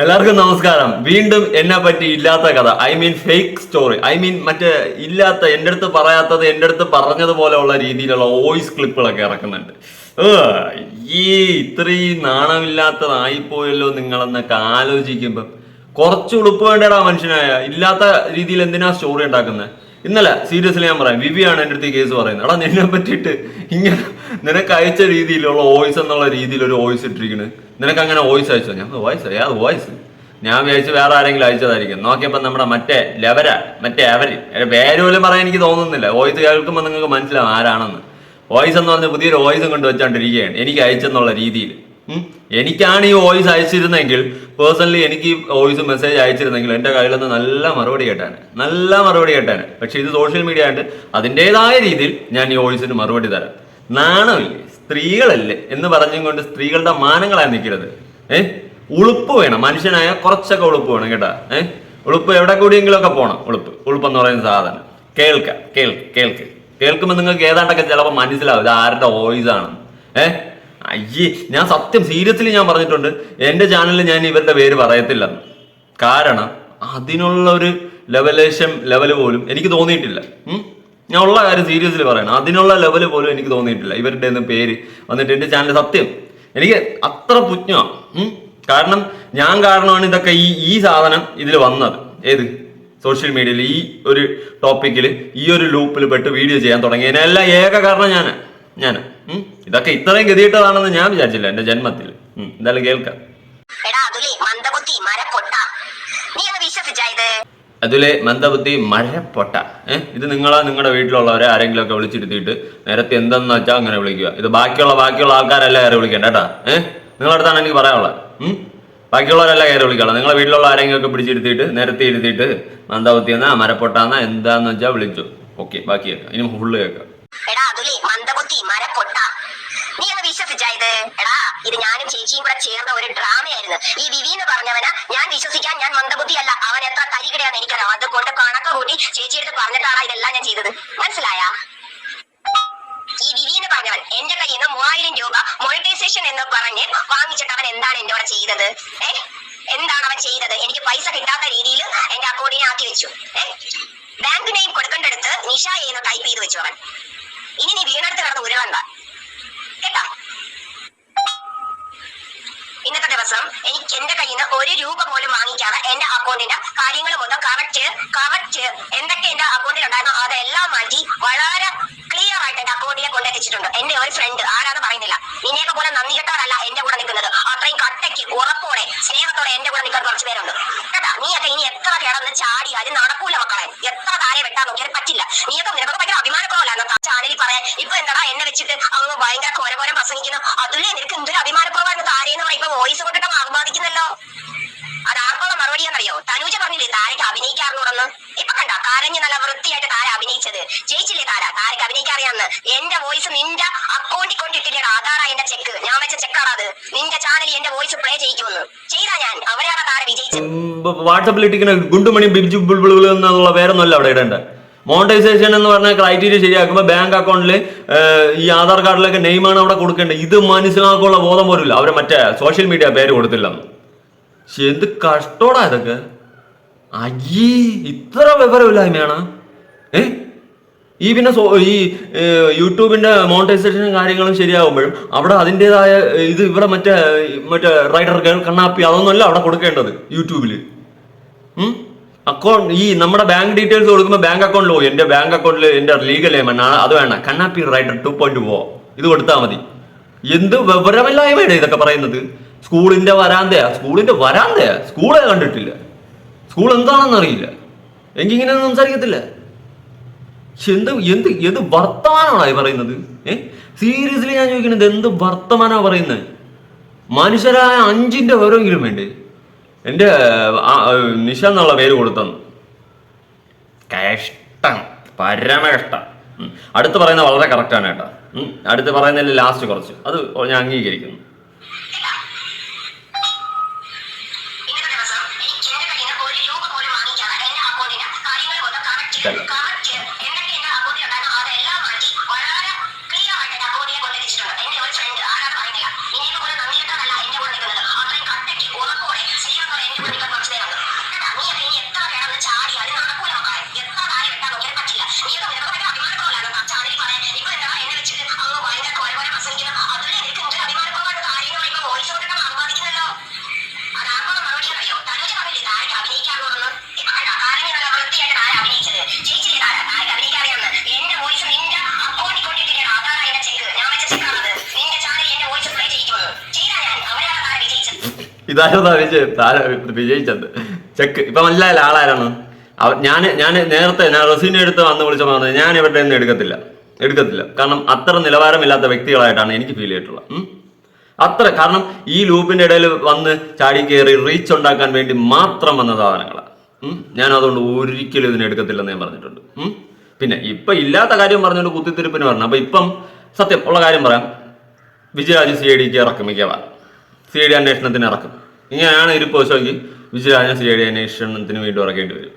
എല്ലാവർക്കും നമസ്കാരം. വീണ്ടും എന്നെ പറ്റി ഇല്ലാത്ത കഥ. I mean fake story I mean മറ്റേ ഇല്ലാത്ത എന്റെ അടുത്ത് പറയാത്തത് എന്റെ അടുത്ത് പറഞ്ഞതുപോലെയുള്ള രീതിയിലുള്ള വോയിസ് ക്ലിപ്പുകളൊക്കെ ഇറക്കുന്നുണ്ട്. ഈ ഇത്രയും നാണമില്ലാത്തതായിപ്പോയല്ലോ നിങ്ങളെന്നൊക്കെ ആലോചിക്കുമ്പം. കുറച്ച് ഉളുപ്പ് വേണ്ടടാ മനുഷ്യനായ. ഇല്ലാത്ത രീതിയിൽ എന്തിനാ സ്റ്റോറി ഉണ്ടാക്കുന്നത് ഇന്നലെ സീരിയസ്ലി ഞാൻ പറയാം. വിവിയാണ് എന്റെ അടുത്ത് കേസ് പറയുന്നത്. എടാ നിന്നെ പറ്റിയിട്ട് ഇങ്ങനെ നിനക്ക് അയച്ച രീതിയിലുള്ള വോയിസ് എന്നുള്ള രീതിയിൽ ഒരു വോയിസ് ഇട്ടിരിക്കുന്നത് നിനക്ക് അങ്ങനെ വോയിസ് അയച്ചോ ഞാൻ വോയിസ് ഏത് വോയിസ് ഞാൻ വിചാരിച്ചു വേറെ ആരെങ്കിലും അയച്ചതായിരിക്കും. നോക്കിയപ്പോൾ നമ്മുടെ മറ്റേ ലെവര മറ്റേ അവർ പേര് പോലും പറയാൻ എനിക്ക് തോന്നുന്നില്ല. വോയിസ് കേൾക്കുമ്പോൾ നിങ്ങൾക്ക് മനസ്സിലാവും ആരാണെന്ന്. വോയിസ് എന്ന് പറഞ്ഞ പുതിയൊരു വോയിസും കൊണ്ട് വെച്ചോണ്ടിരിക്കുകയാണ്. എനിക്ക് അയച്ചെന്നുള്ള രീതിയിൽ. എനിക്കാണ് ഈ വോയിസ് അയച്ചിരുന്നെങ്കിൽ പേഴ്സണലി എനിക്ക് ഈ വോയിസ് മെസ്സേജ് അയച്ചിരുന്നെങ്കിൽ എന്റെ കയ്യിൽ നിന്ന് നല്ല മറുപടി കേട്ടാണ് നല്ല മറുപടി കേട്ടാണ് പക്ഷെ ഇത് സോഷ്യൽ മീഡിയ ആയിട്ട് അതിന്റെതായ രീതിയിൽ ഞാൻ ഈ വോയിസിന് മറുപടി തരാം. നാണമില്ലേ? സ്ത്രീകളല്ലേ എന്ന് പറഞ്ഞും കൊണ്ട് സ്ത്രീകളുടെ മാനങ്ങളായി നിൽക്കരുത് ഏ? ഉളുപ്പ് വേണം. മനുഷ്യനായ കുറച്ചൊക്കെ ഉളുപ്പ് വേണം കേട്ടാ. ഏ? ഉളുപ്പ് എവിടെ കൂടിയെങ്കിലും ഒക്കെ പോണം. ഉളുപ്പ്. ഉളുപ്പ് എന്ന് പറയുന്ന സാധനം. കേൾക്ക. കേൾക്ക് കേൾക്ക്. കേൾക്കുമ്പോൾ നിങ്ങൾക്ക് ഏതാണ്ടൊക്കെ ചിലപ്പോൾ മനസ്സിലാവും. ഇത് ആരുടെ വോയിസ് ആണ് ഏ? അയ്യേ ഞാൻ സത്യം സീരിയസ്ലി ഞാൻ പറഞ്ഞിട്ടുണ്ട്. എന്റെ ചാനലിൽ ഞാൻ ഇവരുടെ പേര് പറയത്തില്ലെന്ന്. കാരണം അതിനുള്ള ഒരു ലെവലേഷൻ ലെവൽ പോലും എനിക്ക് തോന്നിയിട്ടില്ല? ഞാൻ ഉള്ള കാര്യം സീരിയസ്ലി പറയണം. അതിനുള്ള ലെവൽ പോലും എനിക്ക് തോന്നിയിട്ടില്ല. ഇവരുടെ ഒന്നും പേര് വന്നിട്ട് എന്റെ ചാനൽ സത്യം. എനിക്ക് അത്ര പുജ്ഞമാണ് കാരണം ഞാൻ കാരണമാണ് ഇതൊക്കെ ഈ ഈ സാധനം ഇതിൽ വന്നത്. ഏത്? സോഷ്യൽ മീഡിയയിൽ ഈ ഒരു ടോപ്പിക്കിൽ ഈ ഒരു ലൂപ്പിൽ പെട്ട് വീഡിയോ ചെയ്യാൻ തുടങ്ങിയതിനെല്ലാം ഏക കാരണം ഞാൻ ഞാൻ ഇതൊക്കെ ഇത്രയും ഗതിയിട്ടതാണെന്ന് ഞാൻ വിചാരിച്ചില്ല എന്റെ ജന്മത്തിൽ എന്തായാലും കേൾക്കാം. എടാ നീ അതിലെ മന്ദബുദ്ധി മഴപ്പൊട്ട ഏഹ് ഇത് നിങ്ങളോ നിങ്ങളുടെ വീട്ടിലുള്ളവരെ ആരെങ്കിലും ഒക്കെ വിളിച്ചിരുത്തിയിട്ട് നേരത്തെ എന്തെന്ന് വെച്ചാൽ അങ്ങനെ വിളിക്കുക. ഇത് ബാക്കിയുള്ള ബാക്കിയുള്ള ആൾക്കാരല്ല കയറി വിളിക്കേണ്ട കേട്ടാ. ഏഹ് നിങ്ങളടുത്താണ് എനിക്ക് പറയാനുള്ളത്? ബാക്കിയുള്ളവരല്ല കയറി വിളിക്കണം നിങ്ങളെ വീട്ടിലുള്ള ആരെങ്കിലും ഒക്കെ പിടിച്ചിരുത്തിയിട്ട് നേരത്തെ ഇരുത്തിയിട്ട് മന്ദബുദ്ധി എന്നാ മരപ്പൊട്ടാന്നാ എന്താന്ന് വെച്ചാൽ വിളിച്ചു. ഓക്കെ ബാക്കി കേൾക്കാം. ഇനി ഫുള്ള് കേൾക്കാം. നീ എടാ ഇത് ഞാനും ചേച്ചിയും കൂടെ ചേർന്ന ഒരു ഡ്രാമയായിരുന്നു. ഈ വിവി എന്ന് പറഞ്ഞവന് ഞാൻ വിശ്വസിക്കാൻ ഞാൻ മന്ദബുദ്ധി അല്ല അവൻ എത്ര തരികിടയാന്ന് എനിക്കറിയാം. അതുകൊണ്ട് കണക്ക് കൂട്ടി ചേച്ചിയെടുത്ത് പറഞ്ഞിട്ടാണ് ഇതെല്ലാം ഞാൻ ചെയ്തത്. മനസ്സിലായാ? ഈ വിവി എന്ന് പറഞ്ഞവൻ എന്റെ കയ്യിൽ നിന്ന് മൂവായിരം രൂപ മോണിറ്റൈസേഷൻ എന്ന് പറഞ്ഞ് വാങ്ങിച്ചിട്ട് അവൻ എന്താണ് എന്റെ കൂടെ ചെയ്തത്? ഏ? എന്താണ് അവൻ ചെയ്തത്? എനിക്ക് പൈസ കിട്ടാത്ത രീതിയിൽ എന്റെ അക്കൗണ്ടിനെ ആക്കി വെച്ചു. ഏ? ബാങ്ക് നെയിം കൊടുക്കേണ്ടടുത്ത് നിഷ എന്ന് ടൈപ്പ് ചെയ്ത് വെച്ചു അവൻ. ഇനി നീ വീണടുത്ത് കിടന്ന് ഉരുളണ്ട. കേട്ടാ? ദിവസം എനിക്ക് എന്റെ കയ്യിൽ നിന്ന് ഒരു രൂപ പോലും വാങ്ങിക്കാതെ എന്റെ അക്കൗണ്ടിന്റെ കാര്യങ്ങൾ മൊത്തം കറക്റ്റ് കറക്റ്റ് എന്തൊക്കെ എന്റെ അക്കൗണ്ടിൽ ഉണ്ടായിരുന്നോ അതെല്ലാം മാറ്റി വളരെ ക്ലിയർ ആയിട്ട് എന്റെ അക്കൗണ്ടിലെ കൊണ്ടെത്തിച്ചിട്ടുണ്ട് എന്റെ ഒരു ഫ്രണ്ട് ആരാന്ന് പറയുന്നില്ല. നിന്നെയൊക്കെ പോലെ നന്ദി കെട്ടവരല്ല എന്റെ കൂടെ നിൽക്കുന്നത്. അത്രയും കട്ടയ്ക്ക് ഉറപ്പോടെ സ്നേഹത്തോടെ എന്റെ കൂടെ നിൽക്കാൻ കുറച്ച് പേരുണ്ട്. കേട്ടാ നീയൊക്കെ ഇനി എത്ര കിടന്ന് അത് നടക്കൂല മക്കളെ. എത്ര താരെ വെട്ടാൻ നോക്കിയാൽ പറ്റില്ല. നീയൊക്കെ നിനക്കൊക്കെ ഭയങ്കര അഭിമാനക്കുറവല്ല ചാനലിൽ പറയാൻ ഇപ്പൊ എന്താടാ എന്നെ വെച്ചിട്ട് അങ്ങ് ഭയങ്കര കോരകോരം പ്രസംഗിക്കുന്നു. അതിലേ നിനക്ക് എന്തൊരു പറയുമ്പോ വോയിസ് കൊണ്ടിട്ട് ബാധിക്കുന്നല്ലോ അത് ആർക്കുള്ള എന്നറിയോ? തനൂജ പറഞ്ഞില്ലേ താരക്ക് അഭിനയിക്കാറുണ്ടെന്ന് ഇപ്പൊ കണ്ട? കരഞ്ഞ് നല്ല വൃത്തിയായിട്ട് താര അഭിനയിച്ചത്. ജയിച്ചില്ലേ താര? താരക്ക് അഭിനയിക്കാറിയാന്ന് എന്റെ വോയിസ് നിന്റെ അക്കൗണ്ടിൽ കൊണ്ടിട്ടില്ലേ ആധാറാ എന്റെ ചെക്ക് ഞാൻ വെച്ച ചെക്കാണ് അത്? നിന്റെ ചാനലിൽ എന്റെ വോയിസ് പ്ലേ ചെയ്യിക്കുമെന്ന്. ചെയ്താ ഞാൻ. അവരെയാണ് താര വിജയിച്ചത്. വാട്സപ്പിൽ ഇട്ടിരിക്കുന്ന ഗുണ്ടുമണി ബിബിജു ബുൾബുൾ എന്നുള്ള വേറെ പേരൊന്നുമല്ല അവിടെ ഇടേണ്ട മോണിറ്റൈസേഷൻ എന്ന് പറഞ്ഞ ക്രൈറ്റീരിയ ശരിയാക്കുമ്പോൾ ബാങ്ക് അക്കൗണ്ടിൽ ഈ ആധാർ കാർഡിലൊക്കെ നെയ്മാണ് അവിടെ കൊടുക്കേണ്ടത്. ഇത് മനസ്സിലാക്കാനുള്ള ബോധം പോലുമില്ല. അവർ മറ്റേ സോഷ്യൽ മീഡിയ പേര് കൊടുത്തില്ലെന്ന് പക്ഷെ എന്ത് കഷ്ടോടാ ഇതൊക്കെ. അയ്യേ ഇത്ര വിവരമില്ലായ്മയാണ്. ഏ? ഈ പിന്നെ ഈ യൂട്യൂബിന്റെ മോണിറ്റൈസേഷനും കാര്യങ്ങളും ശരിയാകുമ്പോഴും അവിടെ അതിന്റെതായ ഇത് ഇവിടെ മറ്റേ മറ്റേ റൈഡർ കണ്ണാപ്പി അതൊന്നുമല്ല അവിടെ കൊടുക്കേണ്ടത് യൂട്യൂബിൽ അക്കൗണ്ട് ഈ നമ്മുടെ ബാങ്ക് ഡീറ്റെയിൽസ് കൊടുക്കുമ്പോൾ ബാങ്ക് അക്കൗണ്ടിൽ പോകും എന്റെ ബാങ്ക് അക്കൗണ്ടിൽ എന്റെ ലീഗൽ ലേമൻ അത് വേണം കണ്ണാപ്പി റൈഡർ ടു പോയിന്റ് പോ ഇത് കൊടുത്താൽ മതി. എന്ത് വിവരമില്ലായ്മയാണ് ഇതൊക്കെ പറയുന്നത്? സ്കൂളിന്റെ വരാന്തയാ. സ്കൂളിന്റെ വരാന്തയാ. സ്കൂളെ കണ്ടിട്ടില്ല. സ്കൂൾ എന്താണെന്ന് അറിയില്ല. എങ്കി ഇങ്ങനെ സംസാരിക്കത്തില്ല. എന്ത് എന്ത് എന്ത് വർത്തമാനമാണോ ഈ പറയുന്നത്? സീരിയസ്ലി ഞാൻ ചോദിക്കുന്നത് എന്ത് വർത്തമാനമാണ് പറയുന്നത്? മനുഷ്യരായ അഞ്ചിന്റെ ഓരോങ്കിലും വേണ്ടേ? ആ, നിഷ എന്നുള്ള പേര് കൊടുത്തെന്ന് കഷ്ടം പരമ കഷ്ടം അടുത്ത് പറയുന്നത് വളരെ കറക്റ്റാണ് കേട്ടോ. അടുത്ത് പറയുന്നതിൽ ലാസ്റ്റ് കുറച്ച്. അത് ഞാൻ അംഗീകരിക്കുന്നു. ഇതായിരുന്നു വിജയ് വിജയിച്ചത്. ചെക്ക്. ഇപ്പൊ മനസ്സിലായില്ല ആളാരാണ്. ഞാൻ ഞാൻ നേരത്തെ ഞാൻ റസീനെ എടുത്ത് വന്ന് വിളിച്ച പറഞ്ഞത് ഞാൻ ഇവരുടെ ഒന്നും എടുക്കത്തില്ല. എടുക്കത്തില്ല. കാരണം അത്ര നിലവാരമില്ലാത്ത വ്യക്തികളായിട്ടാണ് എനിക്ക് ഫീൽ ചെയ്തിട്ടുള്ളത്. അത്ര. കാരണം ഈ ലൂപ്പിന്റെ ഇടയിൽ വന്ന് ചാടി കയറി റീച്ച് ഉണ്ടാക്കാൻ വേണ്ടി മാത്രം വന്ന സാധനങ്ങളാണ് ഞാൻ അതുകൊണ്ട് ഒരിക്കലും ഇതിനെ എടുക്കത്തില്ലെന്ന് ഞാൻ പറഞ്ഞിട്ടുണ്ട്. പിന്നെ ഇപ്പൊ ഇല്ലാത്ത കാര്യം പറഞ്ഞുകൊണ്ട് കുത്തിത്തിരിപ്പിന് പറഞ്ഞു അപ്പൊ ഇപ്പം സത്യം ഉള്ള കാര്യം പറയാം. വിജയരാജ് സി ഐ ഡിക്ക് ഇറക്കും മിക്കവാറും. സി ഡി അന്വേഷണത്തിന് ഇറക്കും. ഇങ്ങനെയാണ് ഇരു പോസ്റ്റോക്കി വിജയരാജൻ സി ഡി അന്വേഷണത്തിന് വീണ്ടും ഇറക്കേണ്ടി വരും.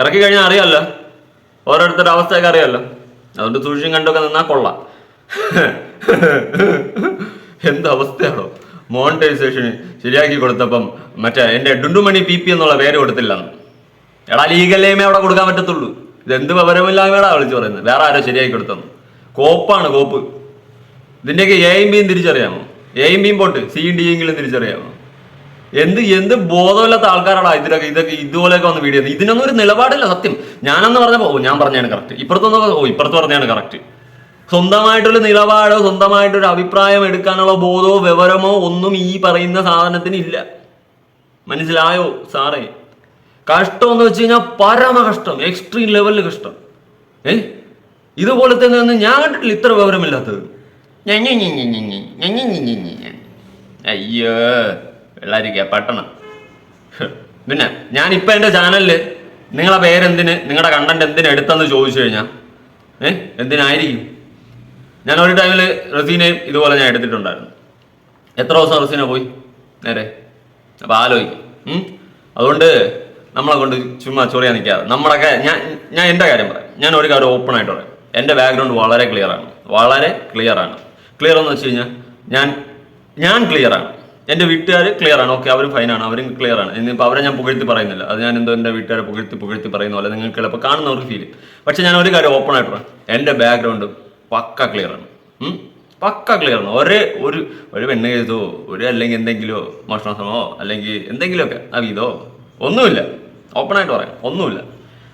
ഇറക്കി കഴിഞ്ഞാൽ അറിയാമല്ലോ ഓരോരുത്തരുടെ അവസ്ഥയൊക്കെ അറിയാമല്ലോ അതുകൊണ്ട് സൂക്ഷിച്ചും കണ്ടൊക്കെ നിന്നാൽ കൊള്ളാം. എന്ത് അവസ്ഥയാണോ? മോണിറ്റൈസേഷൻ ശരിയാക്കി കൊടുത്തപ്പം മറ്റേ എന്റെ ഡുണ്ടുമണി പി പി എന്നുള്ള പേര് കൊടുത്തില്ലെന്ന്. എടാ ലീഗല്ലേമേ അവിടെ കൊടുക്കാൻ പറ്റത്തുള്ളൂ. ഇതെന്ത് വിവരമില്ലാമേടാ വിളിച്ചു പറയുന്നത്. വേറെ ആരോ ശരിയാക്കി കൊടുത്തെന്ന് കോപ്പാണ് കോപ്പ്. ഇതിന്റെയൊക്കെ എയും ബിയും തിരിച്ചറിയാമോ? എയും ബിയും പോട്ട്. സിയും ഡി എങ്കിലും തിരിച്ചറിയാമോ? എന്ത് എന്ത് ബോധമില്ലാത്ത ആൾക്കാരാണോ ഇതിലൊക്കെ ഇതൊക്കെ ഇതുപോലെയൊക്കെ വന്ന് വീഡിയോ ഇതിനൊന്നും ഒരു നിലപാടില്ല സത്യം. ഞാനെന്ന് പറഞ്ഞപ്പോ ഓ ഞാൻ പറഞ്ഞാണ് കറക്റ്റ് ഇപ്പുറത്തൊന്നും ഓ ഇപ്പുറത്ത് പറഞ്ഞാണ് കറക്റ്റ് സ്വന്തമായിട്ടൊരു നിലപാടോ സ്വന്തമായിട്ടൊരു അഭിപ്രായം എടുക്കാനുള്ള ബോധമോ വിവരമോ ഒന്നും ഈ പറയുന്ന സാധനത്തിന് ഇല്ല. മനസ്സിലായോ സാറേ? കഷ്ടം എന്ന് വെച്ച് കഴിഞ്ഞാൽ പരമ കഷ്ടം എക്സ്ട്രീം ലെവലിൽ കഷ്ടം. ഏ? ഇതുപോലത്തെ തന്നെ ഞാൻ കണ്ടിട്ടില്ല ഇത്ര വിവരമില്ലാത്തത്. അയ്യോ എല്ലാരും പട്ടണം. പിന്നെ ഞാൻ ഇപ്പൊ എന്റെ ചാനലിൽ നിങ്ങളെ പേരെന്തിന് നിങ്ങളുടെ കണ്ടന്റ് എന്തിനു എടുത്തെന്ന് ചോദിച്ചു കഴിഞ്ഞാൽ ഏ എന്തിനായിരിക്കും? ഞാൻ ഒരു ടൈമിൽ റസീനയും ഇതുപോലെ ഞാൻ എടുത്തിട്ടുണ്ടായിരുന്നു. എത്ര ദിവസം റസീന പോയി? നേരെ. അപ്പൊ ആലോചിക്കും അതുകൊണ്ട് നമ്മളെ കൊണ്ട് ചുമ്മാ ചൊറിയാൻ നിൽക്കാതെ നമ്മളൊക്കെ ഞാൻ ഞാൻ എന്റെ കാര്യം പറയാം. ഞാൻ ഒരു കാര്യം ഓപ്പൺ ആയിട്ട് പറയാം. എന്റെ ബാക്ക്ഗ്രൗണ്ട് വളരെ ക്ലിയർ ആണ്. വളരെ ക്ലിയർ ആണ്. ക്ലിയർ എന്ന് വെച്ച് കഴിഞ്ഞാൽ ഞാൻ ഞാൻ ക്ലിയർ ആണ്. എന്റെ വീട്ടുകാർ ക്ലിയർ ആണ്. ഓക്കെ അവരും ഫൈനാണ് അവരും ക്ലിയർ ആണ്. ഇനിയിപ്പോൾ അവരെ ഞാൻ പുകഴ്ത്തി പറയുന്നില്ല. അത് ഞാൻ എന്തോ എന്റെ വീട്ടുകാരെ പുകഴ്ത്തി പുകഴ്ത്തി പറയുന്ന പോലെ നിങ്ങൾക്ക് ചിലപ്പോൾ കാണുന്നവർക്ക് ഫീൽ പക്ഷേ ഞാൻ ഒരു കാര്യം ഓപ്പൺ ആയിട്ട് എന്റെ ബാക്ക്ഗ്രൗണ്ട് പക്ക ഉം? പക്ക ക്ലിയർ ആണ്. ഒരേ ഒരു ഒരു പെണ്ണ് കേസോ ഒരു അല്ലെങ്കിൽ എന്തെങ്കിലോ മോഷണ ശ്രമമോ അല്ലെങ്കിൽ എന്തെങ്കിലുമൊക്കെ അവീതോ ഒന്നുമില്ല. ഓപ്പൺ ആയിട്ട് പറയാം. ഒന്നുമില്ല.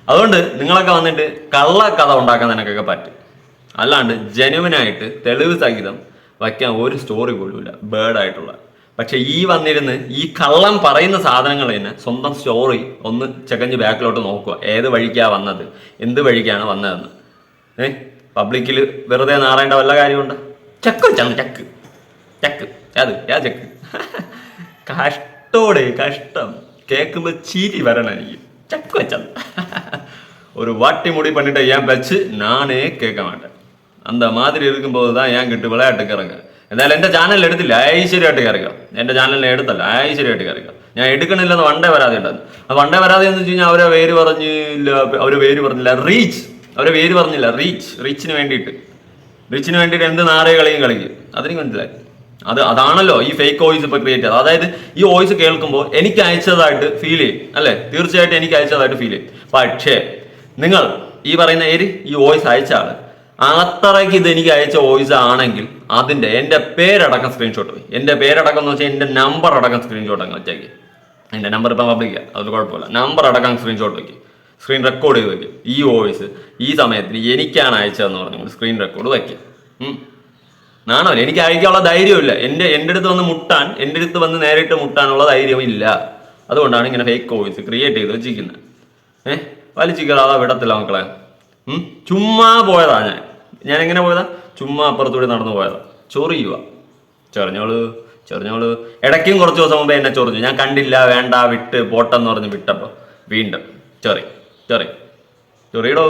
അതുകൊണ്ട് നിങ്ങളൊക്കെ വന്നിട്ട് കള്ള കഥ ഉണ്ടാക്കാൻ നിനക്കൊക്കെ പറ്റും. അല്ലാണ്ട് ജനുവനായിട്ട് തെളിവ് സഹിതം വയ്ക്കാൻ ഒരു സ്റ്റോറി പോലുമില്ല ബേർഡായിട്ടുള്ള പക്ഷെ ഈ വന്നിരുന്ന് ഈ കള്ളം പറയുന്ന സാധനങ്ങൾ തന്നെ സ്വന്തം സ്റ്റോറി ഒന്ന് ചെകഞ്ഞ് ബാക്കിലോട്ട് നോക്കുക ഏത് വഴിക്കാ വന്നത് എന്ത് വഴിക്കാണ് വന്നതെന്ന് ഏ പബ്ലിക്കിൽ വെറുതെ നാറേണ്ട വല്ല കാര്യമുണ്ട് ചക്ക് വെച്ചാണ് ചക്ക് ചക്ക് അത് ഏത് ചക്ക് കഷ്ടോടെ കഷ്ടം കേൾക്കുമ്പോ ചിരി വരണം എനിക്ക് ചക്ക് വെച്ചാൽ ஒரு வாட்டி முடி பண்ணிட்டு ஏன் பச்சு நானே கேட்க மாட்டேன் அந்த மாதிரி இருக்கும்போது தான் ஏன் கிட்ட விளையாட்டுக்கு இறங்க എന്തായാലും എൻ്റെ ചാനലിൽ എടുത്തില്ല ഐശ്വര്യമായിട്ട് കയറുക എൻ്റെ ചാനലിൽ എടുത്തല്ല ഐശ്വര്യമായിട്ട് കയറുക ഞാൻ എടുക്കണില്ലെന്ന് വണ്ടേ വരാതെ ഉണ്ടായിരുന്നു അത് വണ്ടേ വരാതെ എന്ന് വെച്ച് കഴിഞ്ഞാൽ അവരെ പേര് പറഞ്ഞില്ല അവരെ പേര് പറഞ്ഞില്ല റീച്ച് അവരെ പേര് പറഞ്ഞില്ല റീച്ച് റീച്ചിന് വേണ്ടിയിട്ട് റീച്ചിന് വേണ്ടിയിട്ട് എന്ത് നാറേ കളിയും കളിക്കും അതെനിക്ക് മനസ്സിലായി അത് അതാണല്ലോ ഈ ഫേക്ക് വോയിസ് ഇപ്പൊ ക്രിയേറ്റ് ചെയ്തത് അതായത് ഈ വോയിസ് കേൾക്കുമ്പോൾ എനിക്ക് അയച്ചതായിട്ട് ഫീൽ ചെയ്യും അല്ലെ തീർച്ചയായിട്ടും എനിക്ക് അയച്ചതായിട്ട് ഫീൽ ചെയ്യും പക്ഷേ നിങ്ങൾ ഈ പറയുന്ന ഏര് ഈ വോയിസ് അയച്ച ആള് അത്രയ്ക്ക് ഇത് എനിക്ക് അയച്ച വോയിസ് ആണെങ്കിൽ അതിന്റെ എന്റെ പേരടക്കം സ്ക്രീൻഷോട്ട് എന്റെ പേരടക്കം എന്ന് വെച്ചാൽ എന്റെ നമ്പർ അടക്കം സ്ക്രീൻഷോട്ട് അങ്ങ് വെച്ചേക്ക്. എന്റെ നമ്പർ ഇപ്പം പബ്ലിക്കാ അത് കുഴപ്പമില്ല. നമ്പർ അടക്കം സ്ക്രീൻഷോട്ട് വയ്ക്കും സ്ക്രീൻ റെക്കോർഡ് ചെയ്ത് വയ്ക്കും ഈ വോയിസ് ഈ സമയത്തിന് എനിക്കാണ് അയച്ചതെന്ന് പറഞ്ഞു സ്ക്രീൻ റെക്കോർഡ് വയ്ക്കുക നാണോ എനിക്ക് അയക്കാനുള്ള ധൈര്യമില്ല എന്റെ എന്റെ അടുത്ത് വന്ന് മുട്ടാൻ എന്റെ അടുത്ത് വന്ന് നേരിട്ട് മുട്ടാനുള്ള ധൈര്യം ഇല്ല അതുകൊണ്ടാണ് ഇങ്ങനെ ഫേക്ക് വോയിസ് ക്രിയേറ്റ് ചെയ്ത് വെച്ചിരിക്കുന്നത് ഏഹ് വലിച്ചിക്കറാതെ വിടത്തില്ല മക്കളെ? ചുമ്മാ പോയതാ ഞാൻ. ഞാൻ എങ്ങനെ പോയതാ? ചുമ്മാ അപ്പുറത്തൂടെ നടന്നു പോയതാ. ചൊറിയുക ചൊറിഞ്ഞോൾ ചൊറിഞ്ഞോൾ. ഇടയ്ക്കും കുറച്ച് ദിവസം മുമ്പേ എന്നെ ചൊറിഞ്ഞു. ഞാൻ കണ്ടില്ല വേണ്ട വിട്ട് പോട്ടെന്ന് പറഞ്ഞ് വിട്ടപ്പോ വീണ്ടും ചെറി ചെറി. ചൊറിയടോ.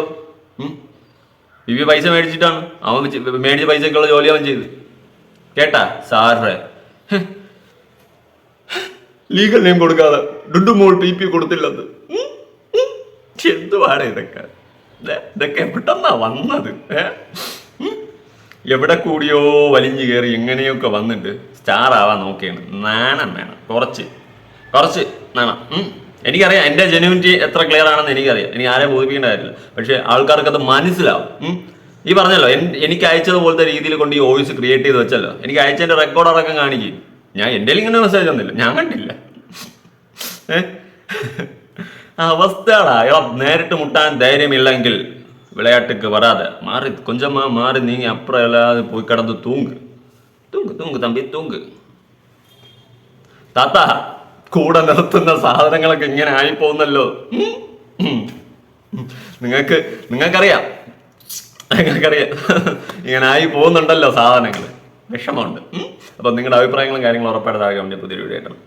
ബിബി പൈസ മേടിച്ചിട്ടാണ്. അവൻ മേടിച്ച പൈസക്കുള്ള ജോലി അവൻ ചെയ്ത്. കേട്ടാ? സാറേ. ലീഗൽ നെയിം കൊടുക്കാതെ. ഡുഡുമോൾ പി പി കൊടുത്തില്ലെന്ന്. എന്തുവാണ് ഇതൊക്കെ? ഇതൊക്കെ എവിടെന്നാ വന്നത്? എവിടെ കൂടിയോ വലിഞ്ഞു കയറി എങ്ങനെയൊക്കെ വന്നിട്ട് സ്റ്റാർ ആവാൻ നോക്കിയാണ്. നാണം വേണം കുറച്ച് കുറച്ച് നാണം. എനിക്കറിയാം എന്റെ ജെനുവിറ്റി എത്ര ക്ലിയർ ആണെന്ന് എനിക്കറിയാം. എനിക്ക് ആരെ ബോധിപ്പിക്കേണ്ട കാര്യമില്ല. പക്ഷെ ആൾക്കാർക്ക് അത് മനസ്സിലാവും. ഈ പറഞ്ഞല്ലോ എനിക്ക് അയച്ചതുപോലത്തെ രീതിയിൽ കൊണ്ട് ഈ വോയിസ് ക്രിയേറ്റ് ചെയ്ത് വെച്ചല്ലോ. എനിക്ക് അയച്ചതിന്റെ റെക്കോർഡ് അടക്കം കാണിക്കും. ഞാൻ എന്റെ ഇങ്ങനെ മെസ്സേജ് ഒന്നുമില്ല ഞാൻ കണ്ടില്ല. ഏ? അവസ്ഥയാടാ ഇള നേരിട്ട് മുട്ടാൻ ധൈര്യമില്ലെങ്കിൽ விளையாட்டுக்கு வராத மாறி கொஞ்சமா மாறி நீங்க அப்புறம் எல்லாரும் போய் கடந்து தூங்கு தூங்கு தூங்கு தம்பி தூங்கு താത്ത കൂടെ നിർത്തുന്ന സാധനങ്ങളൊക്കെ ഇങ്ങനെ ആയി പോകുന്നല്ലോ ഉം. ഉം. നിങ്ങൾക്ക് നിങ്ങൾക്കറിയാം നിങ്ങൾക്കറിയാം ഇങ്ങനെ ആയി പോകുന്നുണ്ടല്ലോ സാധനങ്ങൾ വിഷമമുണ്ട് ഉം. അപ്പൊ നിങ്ങളുടെ അഭിപ്രായങ്ങളും കാര്യങ്ങളും ഉറപ്പായിട്ട് താഴെ കമന്റ് പുതിയൊരു വീഡിയോ ആയിട്ടാണ്